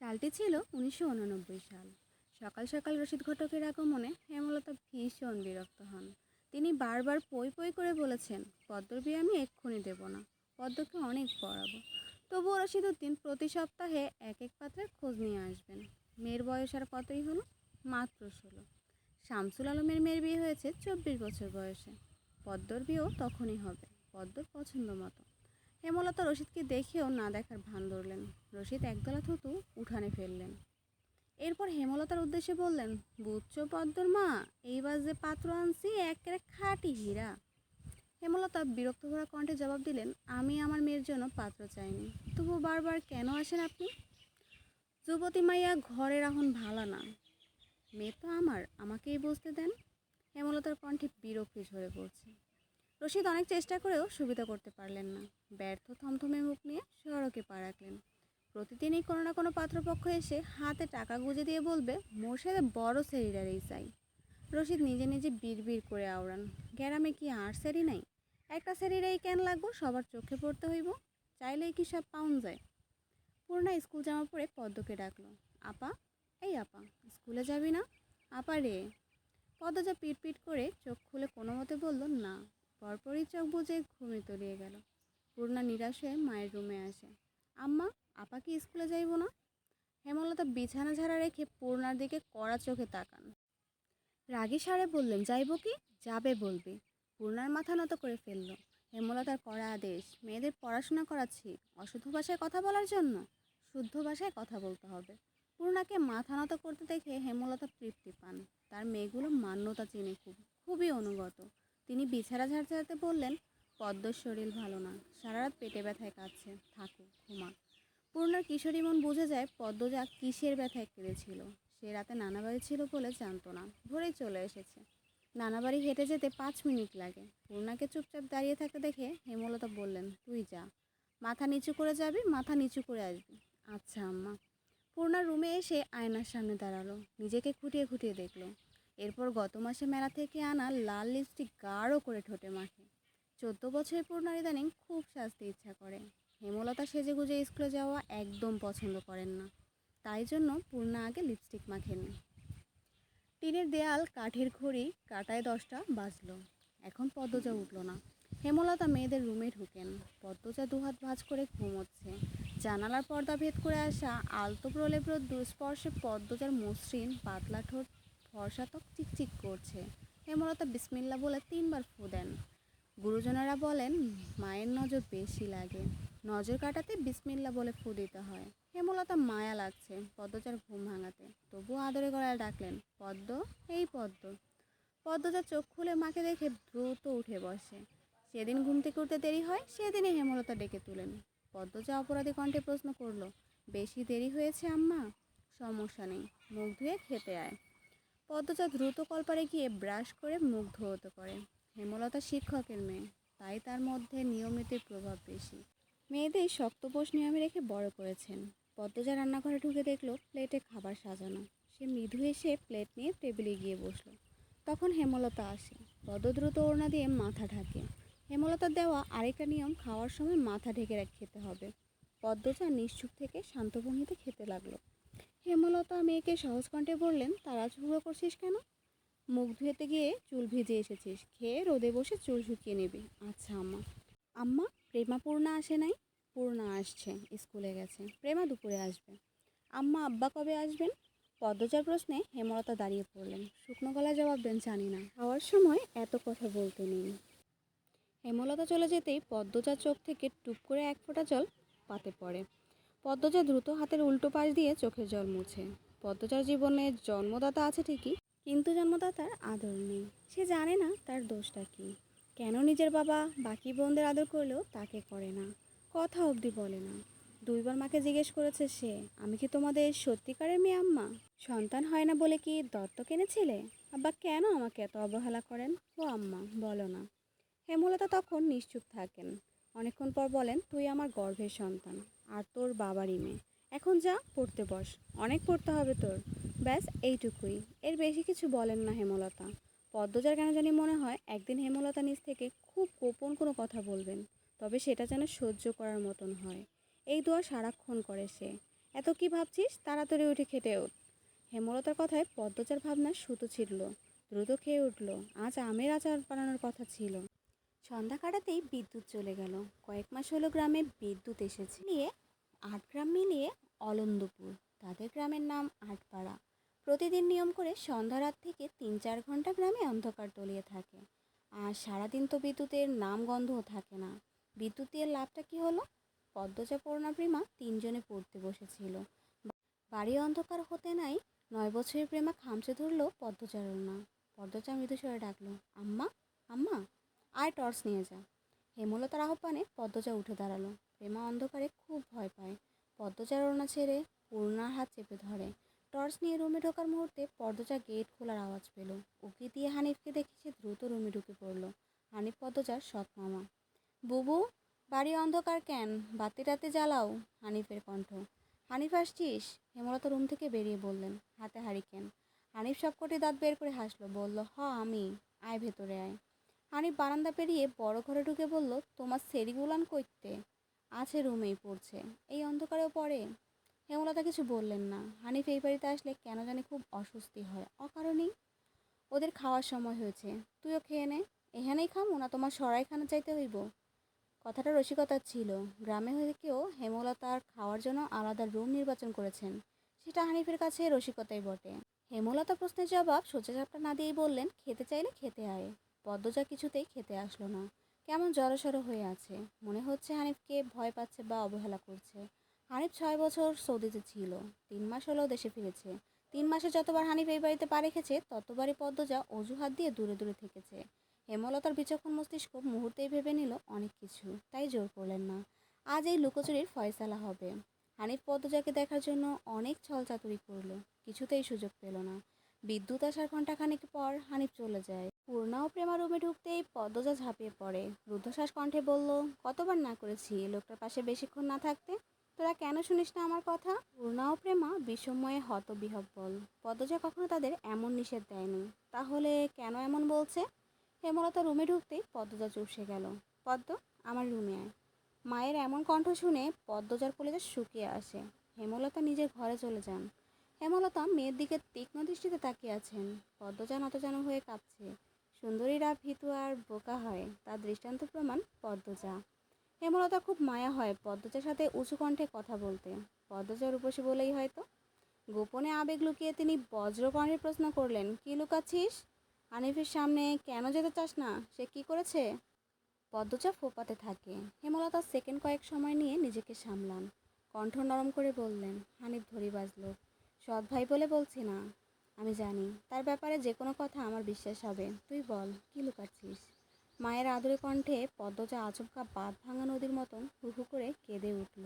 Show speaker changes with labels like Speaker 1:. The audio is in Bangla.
Speaker 1: সালটি ছিল উনিশশো উননব্বই সাল। সকাল সকাল রশিদ ঘটকের আগমনে হেমলতা ভীষণ বিরক্ত হন। তিনি বারবার পই পই করে বলেছেন পদ্মর বিয়ে আমি এক্ষুনি দেব না, পদ্মকে অনেক পড়াবো। তবুও রশিদ উদ্দিন প্রতি সপ্তাহে এক এক পাত্রের খোঁজ নিয়ে আসবেন। মেয়ের বয়স আর কতই হলো? মাত্র ষোলো। শামসুল আলমের মেয়ের বিয়ে হয়েছে চব্বিশ বছর বয়সে। পদ্মর বিয়েও তখনই হবে, পদ্মর পছন্দ মতো। হেমলতা রশিদকে দেখেও না দেখার ভান ধরলেন। রশিদ একদলা থুতু উঠানে ফেললেন। এরপর হেমলতার উদ্দেশ্যে বললেন, বুঝছ পদ্মর মা, এইবার যে পাত্র আনছি একেবারে খাঁটি হীরা। হেমলতা বিরক্ত ভরা কণ্ঠে জবাব দিলেন, আমি আমার মেয়ের জন্য পাত্র চাইনি। তবু বারবার কেন আসেন আপনি? যুবতী মাইয়া ঘরের এখন ভালো না। মেয়ে তো আমার, আমাকেই বুঝতে দেন। হেমলতার কণ্ঠে বিরক্তি ঝরে পড়ছে। রশিদ অনেক চেষ্টা করেও সুবিধা করতে পারলেন না। ব্যর্থ থমথমে মুখ নিয়ে সড়কে পা রাখলেন। প্রতিদিনই কোনো না কোনো পাত্রপক্ষ এসে হাতে টাকা গুঁজে দিয়ে বলবে মোর সাথে বড় সেরিডারেই চাই রশিদ নিজে নিজে বিড়বিড় করে আওড়ান, গ্যারামে কি আর সেরি নাই? একটা সেরিরাই কেন লাগবো? সবার চোখে পড়তে হইব। চাইলেই কি সব পাউন যায়? পূর্ণা স্কুল জামা পরে পদ্মকে ডাকলো, আপা, এই আপা, স্কুলে যাবি না? আপা রে? পদ্মজা পিট পিট করে চোখ খুলে কোনো মতে বলল, না। পরপরই চোখ বুঝে ঘুমে তলিয়ে গেল। পূর্ণা নিরাশ হয়ে মায়ের রুমে আসে। আম্মা, আপা কি স্কুলে যাইব না? হেমলতা বিছানা ঝাড়া রেখে পূর্ণার দিকে কড়া চোখে তাকান। রাগী সারে বললেন, যাইব কি? যাবে বলবি। পূর্ণার মাথা নত করে ফেলল। হেমলতার কড়া আদেশ, মেয়েদের পড়াশোনা করাচ্ছি অশুদ্ধ ভাষায় কথা বলার জন্য শুদ্ধ ভাষায় কথা বলতে হবে। পূর্ণাকে মাথা নত করতে দেখে হেমলতা তৃপ্তি পান। তার মেয়েগুলো মান্যতা চিনে খুব, খুবই অনুগত। তিনি বিছানা ঝাড়তে ঝাড়তে বললেন পদ্মর শরীর ভালো না। সারা রাত পেটে ব্যথায় কাটছে থাকুক ঘুমা পূর্ণার কিশোরী মন বুঝে যায়, পদ্ম যা কিসের ব্যথায় কেঁদেছিল। সে রাতে নানা বাড়ি ছিল বলে জানতো না। ভোরেই চলে এসেছে। নানা বাড়ি হেঁটে যেতে পাঁচ মিনিট লাগে। পূর্ণাকে চুপচাপ দাঁড়িয়ে থাকতে দেখে হেমলতা বললেন, তুই যা। মাথা নিচু করে যাবি, মাথা নিচু করে আসবি। আচ্ছা আম্মা। পূর্ণার রুমে এসে আয়নার সামনে দাঁড়াল। নিজেকে খুঁটিয়ে খুঁটিয়ে দেখল। এরপর গত মাসে মেলা থেকে আনা লাল লিপস্টিক গাঢ় করে ঠোঁটে মাখে। চোদ্দ বছরের পূর্ণার ইদানিং খুব সাজতে ইচ্ছা করে। হেমলতা সেজে গুজে স্কুলে যাওয়া একদম পছন্দ করেন না। তাই জন্য পূর্ণা আগে লিপস্টিক মাখেনি। টিনের দেয়াল, কাঠের ঘড়ি, কাটায় দশটা বাজলো। এখন পদ্মজা উঠল না। হেমলতা মেয়েদের রুমে ঢুকেন। পদ্মজা দুহাত ভাঁজ করে ঘুমোচ্ছে। জানালার পর্দা ভেদ করে আসা আলতো প্রলেব্র দুস্পর্শে পদ্মজার মসৃণ, পাতলা ঠোঁট ফর্সাতক চিকচিক করছে। হেমলতা বিসমিল্লা বলে তিনবার ফু দেন। গুরুজনেরা বলেন, মায়ের নজর বেশি লাগে। নজর কাটাতে বিসমিল্লা বলে ফু দিতে হয়। হেমলতা মায়া লাগছে পদ্মচার ঘুম ভাঙাতে। তবু আদরে গলায় ডাকলেন, পদ্ম, এই পদ্ম। পদ্মজা চোখ খুলে মাকে দেখে দ্রুত উঠে বসে। সেদিন ঘুম থেকে উঠতে দেরি হয়, সেদিনই হেমলতা ডেকে তুলেন। পদ্মজা অপরাধী কণ্ঠে প্রশ্ন করল, বেশি দেরি হয়েছে আম্মা? সমস্যা নেই, মুখ ধুয়ে খেতে আয়। পদ্মজা দ্রুত কলপারে গিয়ে ব্রাশ করে মুখ ধোয়াতে করে। হেমলতা শিক্ষকের মেয়ে, তাই তার মধ্যে নিয়মিতের প্রভাব বেশি। মেয়েদের শক্তপোষ নিয়মে রেখে বড় করেছেন। পদ্মজা রান্নাঘরে ঢুকে দেখল, প্লেটে খাবার সাজানো। সে মৃদু এসে প্লেট নিয়ে টেবিলে গিয়ে বসল। তখন হেমলতা আসে পদ্ম দ্রুত ওড়না দিয়ে মাথা ঢাকে। হেমলতার দেওয়া আরেকটা নিয়ম, খাওয়ার সময় মাথা ঢেকে খেতে হবে। পদ্মজা নিশ্চুপ থেকে শান্ত ভঙ্গিতে খেতে লাগল। হেমলতা মেয়েকে সহজ কণ্ঠে বললেন, তারা ঝুড়ো করছিস কেন? মুখ ধুয়েতে গিয়ে চুল ভিজে এসেছিস। খেয়ে রোদে বসে চুল শুকিয়ে নিবি। আচ্ছা আম্মা। আম্মা, প্রেমা পূর্ণা আসে নাই? পূর্ণা আসছে, স্কুলে গেছে। প্রেমা দুপুরে আসবে। আম্মা, আব্বা কবে আসবেন? পদ্মজার প্রশ্নে হেমলতা দাঁড়িয়ে পড়লেন। শুকনো গলায় জবাব দেন, জানি না। খাওয়ার সময় এত কথা বলতে নেই। হেমলতা চলে যেতেই পদ্মজার চোখ থেকে টুপ করে এক ফোঁটা জল পাতে পড়ে। পদ্মজা দ্রুত হাতের উল্টো পাশ দিয়ে চোখের জল মুছে। পদ্মজার জীবনে জন্মদাতা আছে ঠিকই, কিন্তু জন্মদাতার আদর নেই। সে জানে না তার দোষটা কী। কেন নিজের বাবা বাকি বোনদের আদর করলেও তাকে করে না? কথা অবধি বলে না। দুইবার মাকে জিজ্ঞেস করেছে সে, আমি কি তোমাদের সত্যিকারের মেয়ে আম্মা? সন্তান হয় না বলে কি দত্তক এনেছিলে? আব্বা কেন আমাকে এত অবহেলা করেন? ও আম্মা, বলো না। হেমলতা তখন নিশ্চুপ থাকেন। অনেকক্ষণ পর বলেন, তুই আমার গর্ভের সন্তান আর তোর বাবারই মেয়ে। এখন যা, পড়তে বস। অনেক পড়তে হবে তোর। ব্যাস, এইটুকুই। এর বেশি কিছু বলেন না হেমলতা। পদ্মজার কেন জানি মনে হয়, একদিন হেমলতা নিজ থেকে খুব গোপন কোনো কথা বলবেন, তবে সেটা যেন সহ্য করার মতন হয়। এই দোয়া সারাক্ষণ করে সে। এত কি ভাবছিস? তাড়াতাড়ি উঠে খেটে ওঠ। হেমলতার কথায় পদ্মজার ভাবনা সুতো ছিড়ল দ্রুত খেয়ে উঠল। আজ আমের আচার বানানোর কথা ছিল। সন্ধ্যা কাটাতেই বিদ্যুৎ চলে গেল। কয়েক মাস হলো গ্রামে বিদ্যুৎ এসেছে। নিয়ে আট গ্রাম মিলিয়ে অলন্দপুর, তাদের গ্রামের নাম আটপাড়া। প্রতিদিন নিয়ম করে সন্ধ্যা রাত থেকে তিন চার ঘণ্টা গ্রামে অন্ধকার তলিয়ে থাকে। আর সারাদিন তো বিদ্যুতের নাম গন্ধও থাকে না। বিদ্যুৎ দিয়ে লাভটা কি হলো? পদ্মজা প্রেমা তিনজনে পড়তে বসেছিল। বাড়ি অন্ধকার হতে নাই, নয় বছরের প্রেমা খামচে ধরলো পদ্মজারও না পদ্মজা মৃদুস্বরে ডাকলো, আম্মা আম্মা। আয় টর্চ নিয়ে যা। হেমলতার আহ্বানে পদ্মজা উঠে দাঁড়াল। প্রেমা অন্ধকারে খুব ভয় পায়। পদ্মজার ওড়না ছেড়ে পূর্ণার হাত চেপে ধরে। টর্চ নিয়ে রুমে ঢোকার মুহূর্তে পদ্মজা গেট খোলার আওয়াজ পেল। উকি দিয়ে হানিফকে দেখে সে দ্রুত রুমে ঢুকে পড়ল। হানিফ পদ্মজার সৎ মামা। বুবু, বাড়ি অন্ধকার কেন? বাতি রাতে জ্বালাও। হানিফের কণ্ঠ। হানিফ, আসছিস? হেমলতা রুম থেকে বেরিয়ে বললেন, হাতে হারিকেন। হানিফ সবকটি দাঁত বের করে হাসলো, বলল, হ, আমি। আয় ভেতরে আয়। হানিফ বারান্দা পেরিয়ে বড় ঘরে ঢুকে বলল, তোমার সেরিগুলান কইতে আছে রুমেই পড়ছে। এই অন্ধকারেও পড়ে হেমলতা কিছু বললেন না। হানিফ এই বাড়িতে আসলে কেন জানি খুব অস্বস্তি হয়। অকারণেই ওদের খাওয়ার সময় হয়েছে। তুইও খেয়ে নে। এখানেই খামো, না তোমার সরাইখানা চাইতে হইব কথাটা রসিকতা ছিল। গ্রামে থেকেও হেমলতার খাওয়ার জন্য আলাদা রুম নির্বাচন করেছেন। সেটা হানিফের কাছে রসিকতাই বটে। হেমলতা প্রশ্নের জবাব সোজাসাপটা না দিয়েই বললেন, খেতে চাইলে খেতে আয়। পদ্মজা কিছুতেই খেতে আসলো না। কেমন জড়সড় হয়ে আছে। মনে হচ্ছে হানিফকে ভয় পাচ্ছে বা অবহেলা করছে। হানিফ ছয় বছর সৌদিতে ছিল। তিন মাস হলেও দেশে ফিরেছে। তিন মাসে যতবার হানিফ এই বাড়িতে পা রেখেছে, ততবারই পদ্মজা অজুহাত দিয়ে দূরে দূরে থেকেছে। হেমলতার বিচক্ষণ মস্তিষ্ক মুহূর্তেই ভেবে নিল অনেক কিছু, তাই জোর করলেন না। আজ এই লুকোচুরির ফয়সালা হবে। হানিফ পদ্মজাকে দেখার জন্য অনেক ছলচাতুরি করল, কিছুতেই সুযোগ পেল না। বিদ্যুৎ আসার ঘণ্টাখানেক পর হানিফ চলে যায়। পূর্ণা ও প্রেমা রুমে ঢুকতেই পদ্মজা ঝাঁপিয়ে পড়ে। রুদ্ধশ্বাস কণ্ঠে বলল, কতবার না করেছি লোকটার পাশে বেশিক্ষণ না থাকতে? তোরা কেন শুনিস না আমার কথা? পূর্ণা ও প্রেমা বিষময়ে হতবিহব্বল পদ্মজা কখনো তাদের এমন নিষেধ দেয়নি। তাহলে কেন এমন বলছে? হেমলতা রুমে ঢুকতেই পদ্মজা চুপসে গেল। পদ্ম, আমার রুমে আয়। মায়ের এমন কণ্ঠ শুনে পদ্মজার কলেজে শুকিয়ে আসে। হেমলতা নিজের ঘরে চলে যান। হেমলতা মেয়ের দিকে তীক্ষ্ণ দৃষ্টিতে তাকিয়ে আছেন। পদ্মজা যেন হয়ে কাঁপছে। সুন্দরীরা ভীতু আর বোকা হয়, তার দৃষ্টান্ত প্রমাণ পদ্মজা। হেমলতা খুব মায়া হয় পদ্মজার সাথে উঁচু কণ্ঠে কথা বলতে। পদ্মজার উপসী বলেই হয়তো, গোপনে আবেগ লুকিয়ে তিনি বজ্রকণ্ঠে প্রশ্ন করলেন, কি লুকাচ্ছিস? হানিফের সামনে কেন যেতে চাস না? সে কি করেছে? পদ্মজা ফোপাতে থাকে। হেমলতা সেকেন্ড কয়েক সময় নিয়ে নিজেকে সামলান। কণ্ঠ নরম করে বললেন, হানিফ ধরি বাজলো সৎ ভাই বলে বলছি না। আমি জানি, তার ব্যাপারে যে কোনো কথা আমার বিশ্বাস হবে। তুই বল, কি লুকাচ্ছিস? মায়ের আদরে কণ্ঠে পদ্মজা আচমকা বাঁধ ভাঙা নদীর মতন হু হু করে কেঁদে উঠল।